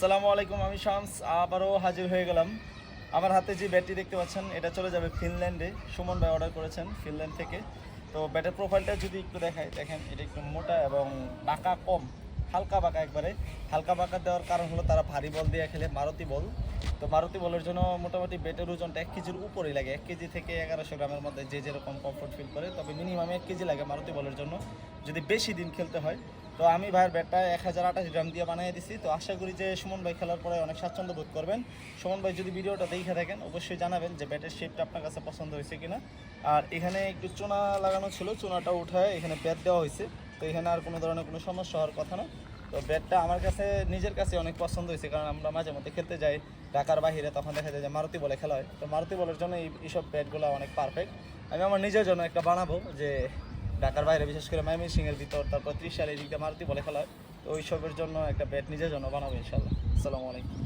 আসসালামু আলাইকুম, আমি শামস, আবারও হাজির হয়ে গেলাম। আমার হাতে যে ব্যাটটি দেখতে পাচ্ছেন, এটা চলে যাবে ফিনল্যান্ডে। সুমন ভাই অর্ডার করেছেন ফিনল্যান্ড থেকে। তো ব্যাটের প্রোফাইলটা যদি একটু দেখায় দেখেন, এটা একটু মোটা এবং বাঁকা কম। হালকা বাঁকা একবারে। হালকা বাঁকা দেওয়ার কারণ হলো তারা ভারী বল দিয়ে খেলে মারুতি বল। তো মারুতি বলের জন্য মোটামুটি বেটের ওজনটা এক কেজির উপরেই লাগে। এক কেজি থেকে এগারোশো গ্রামের মধ্যে যে যেরকম কমফোর্ট ফিল করে, তবে মিনিমাম এক কেজি লাগে মারুতি বলের জন্য, যদি বেশি দিন খেলতে হয়। তো আমি ভাইয়ের ব্যাটটা এক হাজার আঠাশ গ্রাম দিয়ে বানিয়ে দিছি। তো আশা করি যে সুমন ভাই খেলার পরে অনেক স্বাচ্ছন্দ্য বোধ করবেন। সুমন ভাই যদি ভিডিওটা দেখে থাকেন, অবশ্যই জানাবেন যে ব্যাটের শেপটা আপনার কাছে পছন্দ হয়েছে কিনা। আর এখানে একটু চুনা লাগানো ছিল, চুনাটা উঠায় এখানে ব্যাট দেওয়া হয়েছে। তো এখানে আর কোনো ধরনের কোনো সমস্যা হওয়ার কথা না। তো ব্যাটটা আমার কাছে, নিজের কাছে অনেক পছন্দ হয়েছে, কারণ আমরা মাঝে মধ্যে খেলতে যাই, ঢাকার বাইরে তখন দেখা যায় যে মারুতি বলে খেলা হয়। তো মারুতি বলের জন্য এই, এইসব ব্যাটগুলো অনেক পারফেক্ট আমি আমার নিজের জন্য একটা বানাবো যে, ঢাকার বাইরে বিশেষ করে ময়মনসিংহের ভিতর, তারপর ত্রিশাল এই দিকটা মারুতি বলে খেলা হয়। তো ওই সবের জন্য একটা ব্যাট নিজের জন্য বানাবো ইনশাল্লাহ আসসালামু আলাইকুম।